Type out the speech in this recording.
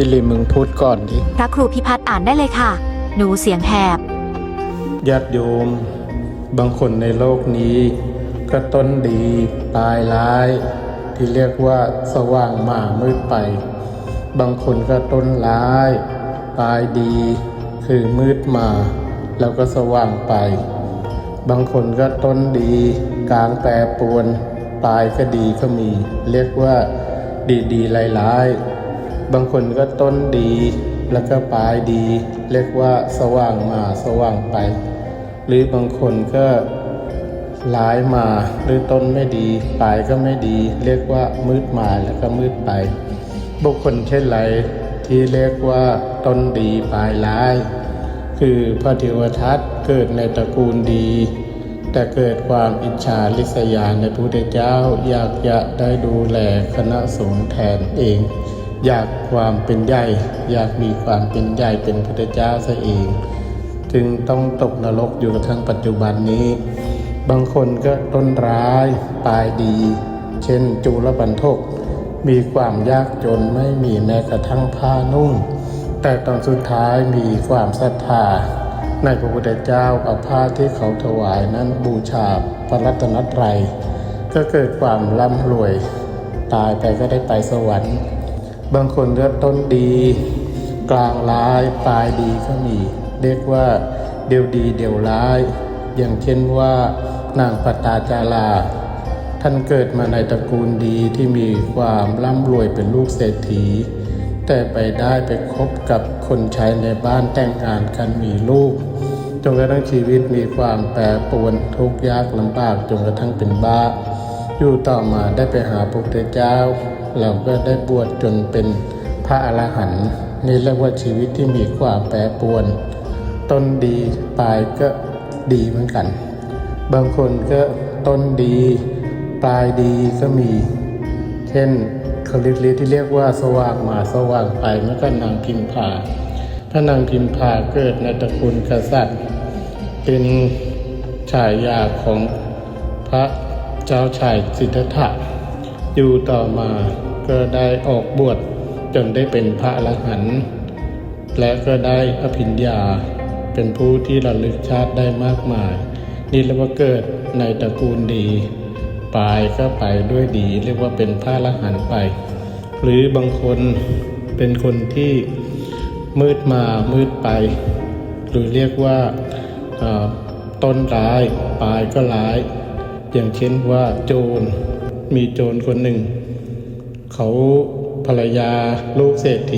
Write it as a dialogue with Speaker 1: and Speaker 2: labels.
Speaker 1: สิริมึงพูดก่อนดิ
Speaker 2: พระครูพิพัฒน์อ่านได้เลยค่ะ หนูเสียงแหบ
Speaker 1: ญาติโยม บางคนในโลกนี้ ก็ต้นดีปลายร้าย ที่เรียกว่าสว่างมามืดไป บางคนก็ต้นร้าย ปลายดี คือมืดมา แล้วก็สว่างไป บางคนก็ต้นดี กลางแปรปรวนปลายก็ดีก็มี เรียกว่าดีดีๆร้ายๆ บางคนก็ต้นดี แล้วก็ปลายดี เรียกว่าสว่างมาสว่างไป หรือบางคนก็ร้ายมาหรือต้นไม่ดี ปลายก็ไม่ดี เรียกว่ามืดมาแล้วก็มืดไป บุคคลเช่นไรที่เรียกว่าต้นดีปลายร้าย คือพระเทวทัตเกิดในตระกูลดี แต่เกิดความอิจฉาริษยาในพระพุทธเจ้าอยากจะได้ดูแลคณะสงฆ์แทนเอง อยากความเป็นใหญ่ อยากมีความเป็นใหญ่เป็นพุทธเจ้าซะเอง จึงต้องตกนรกอยู่กับทั้งปัจจุบันนี้ บางคนก็ต้นร้ายปลายดี เช่นจุลปันทก มีความยากจนไม่มีแม้กระทั่งผ้านุ่ง แต่ตอนสุดท้ายมีความศรัทธาในพระพุทธเจ้าเอาผ้าที่เขาถวายนั้นบูชาพระรัตนตรัยก็เกิดความร่ำรวย ตายไปก็ได้ไปสวรรค์ บางคนก็ต้นดี กลางร้ายปลายดีก็มี เรียกว่าเดียวดีเดียวร้าย อย่างเช่นว่านางปตาจารา ท่านเกิดมาในตระกูลดีที่มีความร่ำรวยเป็นลูกเศรษฐี แต่ไปได้ไปคบกับคนใช้ในบ้านแต่งงานกันมีลูกจนกระทั่งชีวิตมีความแปรปรวนทุกข์ยากลำบากจนกระทั่งเป็นบ้า อยู่ต่อมาได้ไปหาพระพุทธเจ้า เราก็ได้บวชจนเป็นพระอรหันต์นี่เรียกว่าชีวิตที่มีความแปรปรวน ต้นดีปลายก็ดีเหมือนกัน บางคนก็ต้นดี ปลายดีก็มี เช่นเขาเรียกที่เรียกว่าสว่างมาสว่างไปเมื่อก็นางพิมพาพระนางพิมพาเกิดในตระกูลกษัตริย์ เป็นฉายาของพระ เจ้าชายสิทธัตถะอยู่ต่อมาก็ได้ออกบวชจนได้เป็นพระอรหันต์และก็ได้อภิญญาเป็นผู้ที่ระลึกชาติได้มากมาย นี่เรียกว่าเกิดในตระกูลดีปลายก็ไปด้วยดี เรียกว่าเป็นพระอรหันต์ไป หรือบางคนเป็นคนที่มืดมามืดไป หรือเรียกว่าอ่าต้นร้ายปลายก็ร้าย อย่างเช่นว่าโจรมีโจรคนหนึ่ง เขาภรรยาลูกเศรษฐี